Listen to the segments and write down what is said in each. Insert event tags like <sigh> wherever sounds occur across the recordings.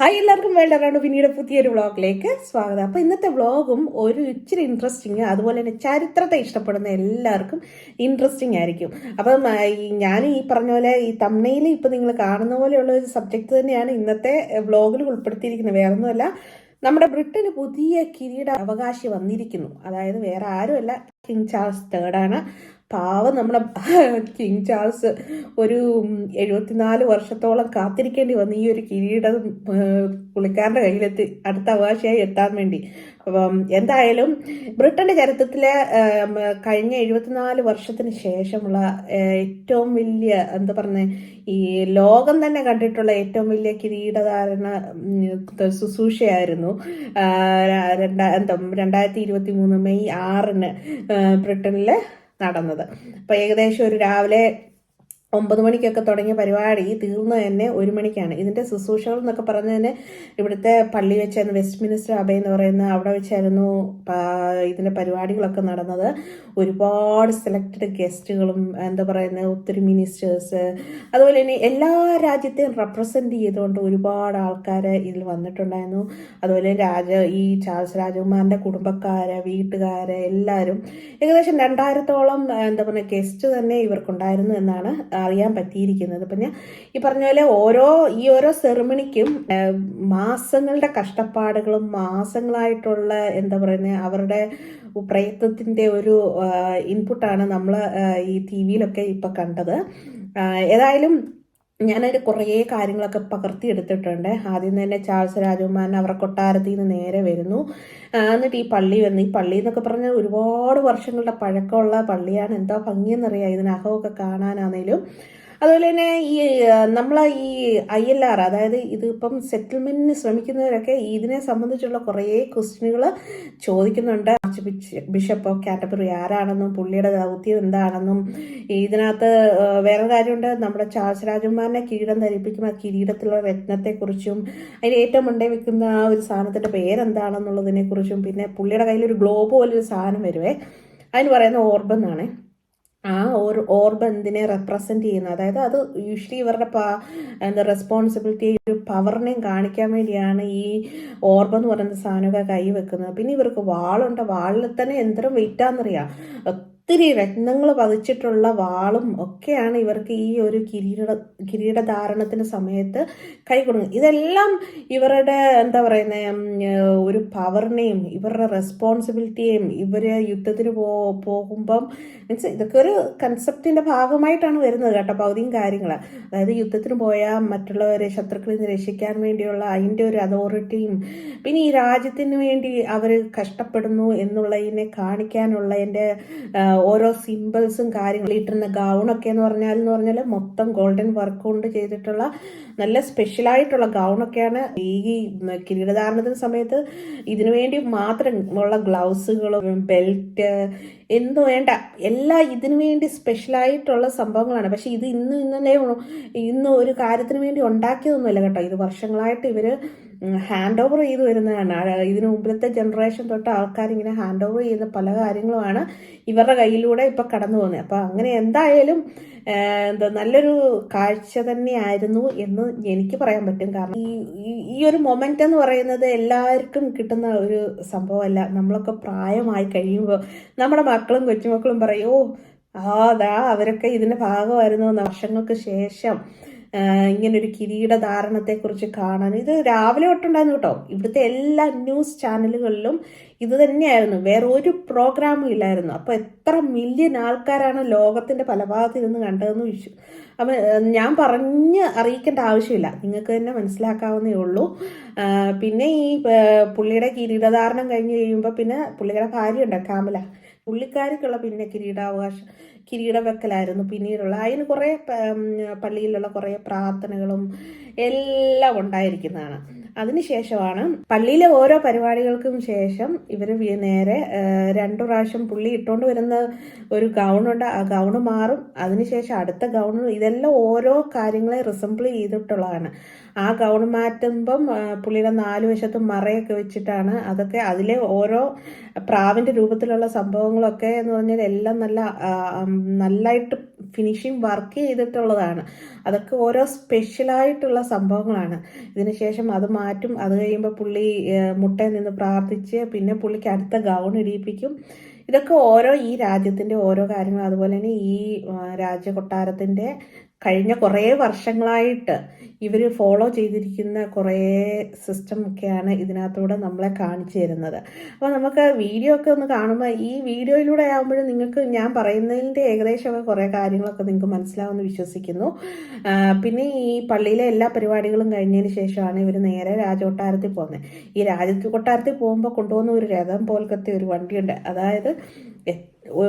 Hi എല്ലാവർക്കും world around പിന്നീട് പുതിയൊരു വ്ളോഗിലേക്ക് സ്വാഗതം. അപ്പോൾ ഇന്നത്തെ വ്ളോഗും ഒരു ഇച്ചിരി ഇൻട്രസ്റ്റിംഗ് അതുപോലെ തന്നെ ചരിത്രത്തെ ഇഷ്ടപ്പെടുന്ന എല്ലാവർക്കും ഇൻട്രസ്റ്റിംഗ് ആയിരിക്കും. അപ്പം ഞാൻ ഈ പറഞ്ഞ പോലെ ഈ തമ്മയിൽ ഇപ്പോൾ നിങ്ങൾ കാണുന്ന പോലെയുള്ള ഒരു സബ്ജക്റ്റ് തന്നെയാണ് ഇന്നത്തെ വ്ളോഗിൽ ഉൾപ്പെടുത്തിയിരിക്കുന്നത്. വേറൊന്നുമല്ല നമ്മുടെ ബ്രിട്ടന് പുതിയ കിരീട അവകാശി വന്നിരിക്കുന്നു. അതായത് വേറെ ആരുമല്ല കിങ് ചാൾസ് തേർഡാണ് പാവം നമ്മുടെ <laughs> കിങ് ചാൾസ് ഒരു എഴുപത്തിനാല് വർഷത്തോളം കാത്തിരിക്കേണ്ടി വന്നു ഈ ഒരു കിരീടം പുള്ളിക്കാരന്റെ കയ്യിലെത്തി അടുത്ത അവകാശിയായി എത്താൻ വേണ്ടി. അപ്പം എന്തായാലും ബ്രിട്ടന്റെ ചരിത്രത്തിലെ കഴിഞ്ഞ എഴുപത്തിനാല് വർഷത്തിന് ശേഷമുള്ള ഏറ്റവും വലിയ എന്താ പറഞ്ഞ ഈ ലോകം തന്നെ കണ്ടിട്ടുള്ള ഏറ്റവും വലിയ കിരീടധാരണ ശുശ്രൂഷയായിരുന്നു രണ്ടാ എന്താ രണ്ടായിരത്തി ഇരുപത്തി മൂന്ന് മെയ് ആറിന് ബ്രിട്ടനിലെ നടന്നത്. അപ്പോൾ ഏകദേശം ഒരു രാവിലെ ഒമ്പത് മണിക്കൊക്കെ തുടങ്ങിയ പരിപാടി തീർന്നു തന്നെ ഒരു മണിക്കാണ്. ഇതിന്റെ ശുശ്രൂഷകൾ എന്നൊക്കെ പറഞ്ഞു തന്നെ ഇവിടുത്തെ പള്ളി വെച്ചായിരുന്നു വെസ്റ്റ് മിനിസ്റ്റർ അബേ എന്ന് പറയുന്ന അവിടെ വെച്ചായിരുന്നു ഇതിന്റെ പരിപാടികളൊക്കെ നടന്നത്. ഒരുപാട് സെലക്റ്റഡ് ഗസ്റ്റുകളും എന്താ പറയുന്നത് ഒത്തിരി മിനിസ്റ്റേഴ്സ് അതുപോലെ തന്നെ എല്ലാ രാജ്യത്തെയും റെപ്രസെന്റ് ചെയ്തുകൊണ്ട് ഒരുപാട് ആൾക്കാർ ഇതിൽ വന്നിട്ടുണ്ടായിരുന്നു. അതുപോലെ രാജ ഈ ചാൾസ് രാജകുമാരന്റെ കുടുംബക്കാര് വീട്ടുകാര് എല്ലാവരും ഏകദേശം രണ്ടായിരത്തോളം എന്താ പറയുക ഗസ്റ്റ് തന്നെ ഇവർക്കുണ്ടായിരുന്നു എന്നാണ് അറിയാൻ പറ്റിയിരിക്കുന്നത്. അപ്പം ഞാൻ ഈ പറഞ്ഞ പോലെ ഓരോ ഈ ഓരോ സെറിമണിക്കും മാസങ്ങളുടെ കഷ്ടപ്പാടുകളും മാസങ്ങളായിട്ടുള്ള എന്താ പറയുന്നത് അവരുടെ പ്രയത്നത്തിന്റെ ഒരു ഇൻപുട്ടാണ് നമ്മൾ ഈ ടി വിയിലൊക്കെ ഇപ്പം കണ്ടത്. ഏതായാലും ഞാനതിൽ കുറേ കാര്യങ്ങളൊക്കെ പകർത്തിയെടുത്തിട്ടുണ്ട്. ആദ്യം തന്നെ ചാൾസ് രാജകുമാരൻ അവരുടെ കൊട്ടാരത്തിൽ നിന്ന് നേരെ വരുന്നു. എന്നിട്ട് ഈ പള്ളി വന്ന് ഈ പള്ളി എന്നൊക്കെ പറഞ്ഞാൽ ഒരുപാട് വർഷങ്ങളുടെ പഴക്കമുള്ള പള്ളിയാണ്. എന്താ ഭംഗിയെന്നറിയാം ഇതിനകമൊക്കെ കാണാനാണേലും അതുപോലെ തന്നെ ഈ നമ്മൾ ഈ ഐ എൽ ആർ അതായത് ഇതിപ്പം സെറ്റിൽമെന്റിന് ശ്രമിക്കുന്നവരൊക്കെ ഇതിനെ സംബന്ധിച്ചുള്ള കുറേ ക്വസ്റ്റ്യനുകൾ ചോദിക്കുന്നുണ്ട്. ബിഷപ്പ് ഓഫ് കാറ്റബറി ആരാണെന്നും പുള്ളിയുടെ ദൗത്യം എന്താണെന്നും ഇതിനകത്ത് വേറെ കാര്യമുണ്ട്. നമ്മുടെ ചാർജ് രാജകുമാരനെ കിരീടം ധരിപ്പിക്കുന്ന ആ കിരീടത്തിലുള്ള രത്നത്തെക്കുറിച്ചും അതിന് ഏറ്റവും മുണ്ടേ വെക്കുന്ന ആ ഒരു സാധനത്തിന്റെ പേരെന്താണെന്നുള്ളതിനെക്കുറിച്ചും പിന്നെ പുള്ളിയുടെ കയ്യിൽ ഒരു ഗ്ലോബ് പോലൊരു സാധനം വരുവേ അതിന് പറയുന്ന ഓർബ് എന്നാണ് ആ ഒരു ഓർബ് എന്തിനെ റെപ്രസെന്റ് ചെയ്യുന്നത്. അതായത് അത് യൂഷ്വലി ഇവരുടെ എന്താ റെസ്പോൺസിബിലിറ്റി ഒരു പവറിനെയും കാണിക്കാൻ വേണ്ടിയാണ് ഈ ഓർബ് എന്ന് പറയുന്ന സാധനമൊക്കെ കൈ വെക്കുന്നത് പിന്നെ ഇവർക്ക് വാളുണ്ട്. വാളിൽ തന്നെ എന്തരം വെയിറ്റാന്നറിയാം. ഒത്തിരി രത്നങ്ങൾ പതിച്ചിട്ടുള്ള വാളും ഒക്കെയാണ് ഇവർക്ക് ഈ ഒരു കിരീട കിരീടധാരണത്തിന് സമയത്ത് കൈ കൊടുക്കുന്നത്. ഇതെല്ലാം ഇവരുടെ എന്താ പറയുന്നത് ഒരു പവറിനെയും ഇവരുടെ റെസ്പോൺസിബിലിറ്റിയെയും ഇവർ യുദ്ധത്തിന് പോ പോകുമ്പം മീൻസ് ഇതൊക്കെ ഒരു കൺസെപ്റ്റിന്റെ ഭാഗമായിട്ടാണ് വരുന്നത് കേട്ടോ പകുതിയും കാര്യങ്ങൾ അതായത് യുദ്ധത്തിന് പോയാൽ മറ്റുള്ളവരെ ശത്രുക്കളിൽ നിന്ന് രക്ഷിക്കാൻ വേണ്ടിയുള്ള അതിന്റെ ഒരു അതോറിറ്റിയും പിന്നെ ഈ രാജ്യത്തിന് വേണ്ടി അവർ കഷ്ടപ്പെടുന്നു എന്നുള്ളതിനെ കാണിക്കാനുള്ളതിന്റെ ഓരോ സിമ്പിൾസും കാര്യങ്ങളും ഇട്ടിരുന്ന ഗൗണൊക്കെ എന്ന് പറഞ്ഞാൽ എന്ന് പറഞ്ഞാൽ മൊത്തം ഗോൾഡൻ വർക്ക് കൊണ്ട് ചെയ്തിട്ടുള്ള നല്ല സ്പെഷ്യൽ സ്പെഷ്യലായിട്ടുള്ള ഗൗണൊക്കെയാണ് ഈ കിരീടധാരണത്തിന് സമയത്ത് ഇതിനു വേണ്ടി മാത്രം ഉള്ള ഗ്ലൗസുകളും ബെൽറ്റ് എന്തു വേണ്ട. എല്ലാ ഇതിനു വേണ്ടി സ്പെഷ്യലായിട്ടുള്ള സംഭവങ്ങളാണ്. പക്ഷെ ഇത് ഇന്ന് ഇന്നലെ ഇന്ന് ഒരു കാര്യത്തിന് വേണ്ടി ഉണ്ടാക്കിയതൊന്നുമല്ല കേട്ടോ. ഇത് വർഷങ്ങളായിട്ട് ഇവർ ഹാൻഡ് ഓവർ ചെയ്തു വരുന്നതാണ്. ഇതിനു മുമ്പിലത്തെ ജനറേഷൻ തൊട്ട് ആൾക്കാർ ഇങ്ങനെ ഹാൻഡ് ഓവർ ചെയ്യുന്ന പല കാര്യങ്ങളുമാണ് ഇവരുടെ കയ്യിലൂടെ ഇപ്പൊ കടന്നു പോകുന്നത്. അപ്പൊ അങ്ങനെ എന്തായാലും എന്താ നല്ലൊരു കാഴ്ച തന്നെയായിരുന്നു എന്ന് എനിക്ക് പറയാൻ പറ്റും. കാരണം ഈ ഈ- ഒരു മൊമെന്റ് എന്ന് പറയുന്നത് എല്ലാവർക്കും കിട്ടുന്ന ഒരു സംഭവമല്ല. നമ്മളൊക്കെ പ്രായമായി കഴിയുമ്പോൾ നമ്മുടെ മക്കളും കൊച്ചുമക്കളും പറയും ഓ ആ അതാ അവരൊക്കെ ഇതിന്റെ ഭാഗമായിരുന്നു വർഷങ്ങൾക്ക് ശേഷം ഇങ്ങനൊരു കിരീടധാരണത്തെക്കുറിച്ച് കാണാൻ. ഇത് രാവിലെ തൊട്ടുണ്ടായിരുന്നു കേട്ടോ. ഇവിടുത്തെ എല്ലാ ന്യൂസ് ചാനലുകളിലും ഇത് തന്നെയായിരുന്നു. വേറെ ഒരു പ്രോഗ്രാമും ഇല്ലായിരുന്നു. അപ്പോൾ എത്ര മില്യൺ ആൾക്കാരാണ് ലോകത്തിന്റെ പല ഭാഗത്തിരുന്ന് കണ്ടതെന്ന് വിഷു അപ്പം ഞാൻ പറഞ്ഞ് അറിയിക്കേണ്ട ആവശ്യമില്ല. നിങ്ങൾക്ക് തന്നെ മനസ്സിലാക്കാവുന്നേ ഉള്ളൂ. പിന്നെ ഈ പുള്ളിയുടെ കിരീടധാരണം കഴിഞ്ഞ് കഴിയുമ്പോൾ പിന്നെ പുള്ളിയുടെ ഭാര്യയുണ്ട് കാമല. പുള്ളിക്കാരിക്കുള്ള പിന്നെ കിരീടാവകാശ കിരീടം വെക്കലായിരുന്നു പിന്നീടുള്ള. അതിന് കുറേ പള്ളിയിലുള്ള കുറേ പ്രാർത്ഥനകളും എല്ലാം ഉണ്ടായിരിക്കുന്നതാണ്. അതിനുശേഷമാണ് പള്ളിയിലെ ഓരോ പരിപാടികൾക്കും ശേഷം ഇവർ നേരെ രണ്ടു പ്രാവശ്യം പുള്ളി ഇട്ടുകൊണ്ട് വരുന്ന ഒരു ഗൗണുണ്ട് ആ ഗൗണ് മാറും. അതിനുശേഷം അടുത്ത ഗൗണ് ഇതെല്ലാം ഓരോ കാര്യങ്ങളെ റിസംബിൾ ചെയ്തിട്ടുള്ളതാണ്. ആ ഗൗൺ മാറ്റുമ്പം പുള്ളിയുടെ നാല് വശത്തും മറയൊക്കെ വെച്ചിട്ടാണ് അതൊക്കെ അതിലെ ഓരോ പ്രാവിന്റെ രൂപത്തിലുള്ള സംഭവങ്ങളൊക്കെ എന്ന് പറഞ്ഞാൽ എല്ലാം നല്ല നല്ലതായിട്ട് ഫിനിഷിങ് വർക്ക് ചെയ്തിട്ടുള്ളതാണ്. അതൊക്കെ ഓരോ സ്പെഷ്യലായിട്ടുള്ള സംഭവങ്ങളാണ്. ഇതിനുശേഷം അത് അത് കഴിയുമ്പോൾ പുള്ളി മുട്ടയിൽ നിന്ന് പ്രാർത്ഥിച്ച് പിന്നെ പുള്ളിക്ക് അടുത്ത ഗൗൺ ഇടിയിപ്പിക്കും. ഇതൊക്കെ ഓരോ ഈ രാജ്യത്തിന്റെ ഓരോ കാര്യങ്ങൾ. അതുപോലെ തന്നെ ഈ രാജ്യ രാജകൊട്ടാരത്തിന്റെ കഴിഞ്ഞ കുറേ വർഷങ്ങളായിട്ട് ഇവർ ഫോളോ ചെയ്തിരിക്കുന്ന കുറേ സിസ്റ്റം ഒക്കെയാണ് ഇതിനകത്തൂടെ നമ്മളെ കാണിച്ചു തരുന്നത്. അപ്പോൾ നമുക്ക് വീഡിയോ ഒക്കെ ഒന്ന് കാണുമ്പോൾ ഈ വീഡിയോയിലൂടെ ആകുമ്പോഴും നിങ്ങൾക്ക് ഞാൻ പറയുന്നതിന്റെ ഏകദേശമൊക്കെ കുറേ കാര്യങ്ങളൊക്കെ നിങ്ങൾക്ക് മനസ്സിലാവുമെന്ന് വിശ്വസിക്കുന്നു. പിന്നെ ഈ പള്ളിയിലെ എല്ലാ പരിപാടികളും കഴിഞ്ഞതിന് ശേഷമാണ് ഇവർ നേരെ രാജകൊട്ടാരത്തിൽ പോകുന്നത് ഈ രാജകൊട്ടാരത്തിൽ പോകുമ്പോൾ കൊണ്ടുപോകുന്ന ഒരു രഥം പോലത്തെ ഒരു വണ്ടിയുണ്ട്. അതായത്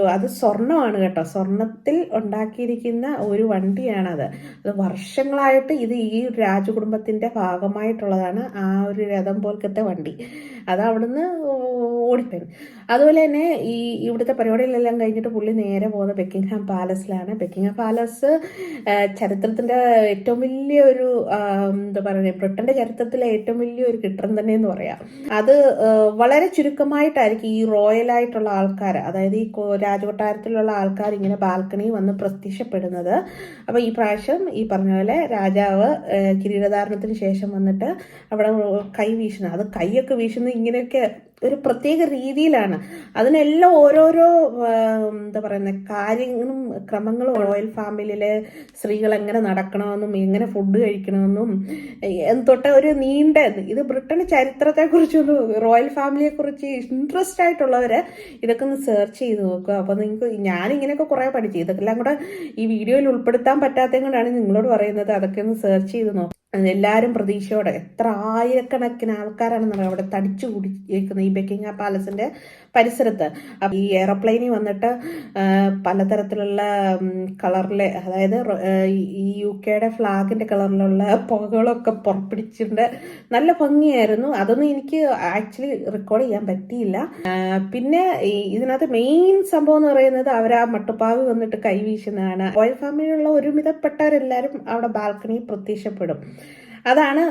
അത് സ്വർണമാണ് കേട്ടോ. സ്വർണത്തിൽ ഉണ്ടാക്കിയിരിക്കുന്ന ഒരു വണ്ടിയാണത്. അത് വർഷങ്ങളായിട്ട് ഇത് ഈ രാജകുടുംബത്തിന്റെ ഭാഗമായിട്ടുള്ളതാണ് ആ ഒരു രഥം പോലത്തെ വണ്ടി. അത് അവിടുന്ന് ഓടിപ്പോയി. അതുപോലെ തന്നെ ഈ ഇവിടുത്തെ പരിപാടികളെല്ലാം കഴിഞ്ഞിട്ട് പുള്ളി നേരെ പോകുന്നത് ബെക്കിംഗ്ഹാം പാലസിലാണ്. ബെക്കിംഗ്ഹാം പാലസ് ചരിത്രത്തിന്റെ ഏറ്റവും വലിയ ഒരു എന്താ പറയുക ബ്രിട്ടന്റെ ചരിത്രത്തിലെ ഏറ്റവും വലിയ ഒരു കെട്ടിടം തന്നെ എന്ന് പറയാം. അത് വളരെ ചുരുക്കമായിട്ടായിരിക്കും ഈ റോയൽ ആയിട്ടുള്ള ആൾക്കാർ അതായത് ഈ രാജകൊട്ടാരത്തിലുള്ള ആൾക്കാർ ഇങ്ങനെ ബാൽക്കണി വന്ന് പ്രത്യക്ഷപ്പെടുന്നത്. അപ്പോൾ ഈ പ്രാവശ്യം ഈ പറഞ്ഞ പോലെ രാജാവ് കിരീടധാരണത്തിന് ശേഷം വന്നിട്ട് അവിടെ കൈ വീശുന്നത്. അത് കൈയൊക്കെ വീശുന്നത് ഇങ്ങനെയൊക്കെ ഒരു പ്രത്യേക രീതിയിലാണ്. അതിനെല്ലാം ഓരോരോ എന്താ പറയുന്നത് കാര്യങ്ങളും ക്രമങ്ങളും റോയൽ ഫാമിലിയിലെ സ്ത്രീകൾ എങ്ങനെ നടക്കണമെന്നും എങ്ങനെ ഫുഡ് കഴിക്കണമെന്നും തൊട്ട ഒരു നീണ്ട ഇത്. ബ്രിട്ടൻ ചരിത്രത്തെക്കുറിച്ചൊന്നും റോയൽ ഫാമിലിയെക്കുറിച്ച് ഇൻട്രസ്റ്റ് ആയിട്ടുള്ളവര് ഇതൊക്കെ ഒന്ന് സെർച്ച് ചെയ്ത് നോക്കുക. അപ്പോൾ നിങ്ങൾക്ക് ഞാനിങ്ങനെയൊക്കെ കുറേ പഠിച്ചു. ഇതൊക്കെല്ലാം കൂടെ ഈ വീഡിയോയിൽ ഉൾപ്പെടുത്താൻ പറ്റാത്തത് കൊണ്ടാണ് നിങ്ങളോട് പറയുന്നത്. അതൊക്കെ ഒന്ന് സെർച്ച് ചെയ്ത് നോക്കുക എല്ലാവരും പ്രതീക്ഷയോടെ. എത്ര ആയിരക്കണക്കിന് നമ്മൾ അവിടെ തടിച്ചു കുടിയേക്കുന്നത് ഈ ബെക്കിംഗ് പാലസിന്റെ പരിസരത്ത്. ഈ എയറോപ്ലെയിനിൽ വന്നിട്ട് പലതരത്തിലുള്ള കളറിലെ അതായത് ഈ യു കെയുടെ ഫ്ലാഗിന്റെ കളറിലുള്ള പുകകളൊക്കെ പുറപ്പിടിച്ചിട്ടുണ്ട്. നല്ല ഭംഗിയായിരുന്നു. അതൊന്നും എനിക്ക് ആക്ച്വലി റെക്കോർഡ് ചെയ്യാൻ പറ്റിയില്ല. പിന്നെ ഇതിനകത്ത് മെയിൻ സംഭവം എന്ന് പറയുന്നത് അവർ ആ മട്ടുപ്പാവ് വന്നിട്ട് കൈവീശുന്നതാണ് ഓയിൽ ഫാമിലിയിലുള്ള ഒരുമിതപ്പെട്ടവരെല്ലാവരും അവിടെ ബാൽക്കണിയിൽ പ്രത്യക്ഷപ്പെടും. അതാണ്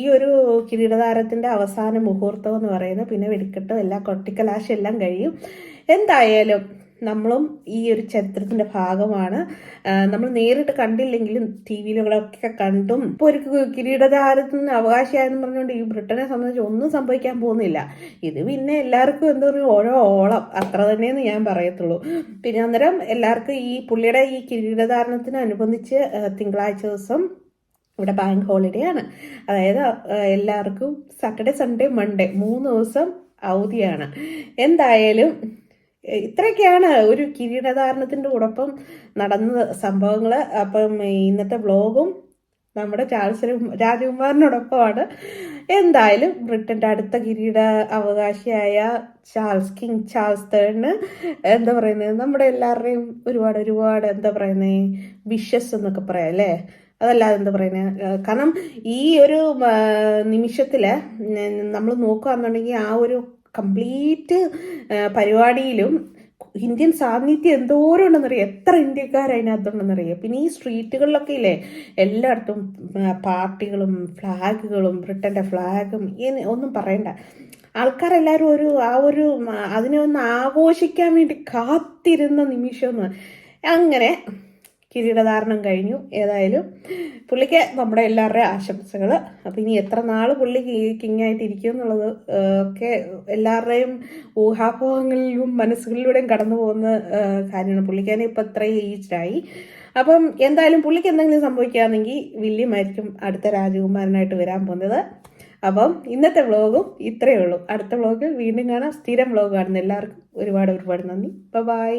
ഈ ഒരു കിരീടധാരത്തിന്റെ അവസാന മുഹൂർത്തം എന്ന് പറയുന്നത്. പിന്നെ വെടിക്കെട്ടും എല്ലാം കൊട്ടിക്കലാശം എല്ലാം കഴിയും. എന്തായാലും നമ്മളും ഈ ഒരു ചരിത്രത്തിന്റെ ഭാഗമാണ്. നമ്മൾ നേരിട്ട് കണ്ടില്ലെങ്കിലും ടി വിയിലുകളൊക്കെ കണ്ടും ഇപ്പോൾ ഒരു കിരീടധാരത്തിന് അവകാശിയായെന്ന് പറഞ്ഞുകൊണ്ട് ഈ ബ്രിട്ടനെ സംബന്ധിച്ച് ഒന്നും സംഭവിക്കാൻ പോകുന്നില്ല. ഇത് പിന്നെ എല്ലാവർക്കും എന്താ പറയുക ഓരോ ഓളം. അത്ര തന്നെയെന്ന് ഞാൻ പറയത്തുള്ളൂ. പിന്നെ അന്നേരം എല്ലാവർക്കും ഈ പുള്ളിയുടെ ഈ കിരീടധാരണത്തിനനുബന്ധിച്ച് തിങ്കളാഴ്ച ദിവസം ഇവിടെ ബാങ്ക് ഹോളിഡേ ആണ്. അതായത് എല്ലാവർക്കും സാറ്റർഡേ സൺഡേ മൺഡേ മൂന്ന് ദിവസം അവധിയാണ്. എന്തായാലും ഇത്രയൊക്കെയാണ് ഒരു കിരീടധാരണത്തിന്റെ കൂടൊപ്പം നടന്ന സംഭവങ്ങൾ അപ്പം ഇന്നത്തെ വ്ളോഗും നമ്മുടെ ചാൾസ് രാജകുമാറിനോടൊപ്പമാണ് എന്തായാലും ബ്രിട്ടന്റെ അടുത്ത കിരീട അവകാശിയായ ചാൾസ് കിങ് ചാൾസ് തേർഡിന് എന്താ പറയുന്നത് നമ്മുടെ എല്ലാവരുടെയും ഒരുപാട് ഒരുപാട് എന്താ പറയുന്നത് വിഷസ് എന്നൊക്കെ പറയാം അല്ലേ? അതല്ലാതെ എന്താ പറയുന്നത് കാരണം ഈ ഒരു നിമിഷത്തിൽ നമ്മൾ നോക്കുകയാണെന്നുണ്ടെങ്കിൽ ആ ഒരു കംപ്ലീറ്റ് പരിപാടിയിലും ഇന്ത്യൻ സാന്നിധ്യം എന്തോരം ഉണ്ടെന്നറിയാം എത്ര ഇന്ത്യക്കാർ അതിനകത്തുണ്ടെന്നറിയാം? പിന്നെ ഈ സ്ട്രീറ്റുകളിലൊക്കെ ഇല്ലേ? എല്ലായിടത്തും പാർട്ടികളും ഫ്ലാഗുകളും ബ്രിട്ടന്റെ ഫ്ലാഗും ഒന്നും പറയണ്ട. ആൾക്കാരെല്ലാവരും ഒരു ആ ഒരു അതിനെ ഒന്ന് ആഘോഷിക്കാൻ വേണ്ടി കാത്തിരുന്ന നിമിഷം അങ്ങനെ കിരീടധാരണം കഴിഞ്ഞു. ഏതായാലും പുള്ളിക്ക് നമ്മുടെ എല്ലാവരുടെയും ആശംസകൾ അപ്പം ഇനി എത്ര നാൾ പുള്ളി കിങ് ആയിട്ട് ഇരിക്കും എന്നുള്ളത് ഒക്കെ എല്ലാവരുടെയും ഊഹാപോഹങ്ങളിലും മനസ്സുകളിലൂടെയും കടന്നു പോകുന്ന കാര്യമാണ്. പുള്ളിക്കാനും ഇപ്പം ഇത്രയും ഏജ്ഡായി. അപ്പം എന്തായാലും പുള്ളിക്ക് എന്തെങ്കിലും സംഭവിക്കുകയാണെങ്കിൽ വില്യമായിരിക്കും അടുത്ത രാജകുമാരനായിട്ട് വരാൻ പോകുന്നത്. അപ്പം ഇന്നത്തെ വ്ളോഗും ഇത്രയേ ഉള്ളൂ. അടുത്ത വ്ളോഗിൽ വീണ്ടും കാണാം. സ്ഥിരം വ്ളോഗ് കാണുന്ന എല്ലാവർക്കും ഒരുപാട് ഒരുപാട് നന്ദി. ബൈ.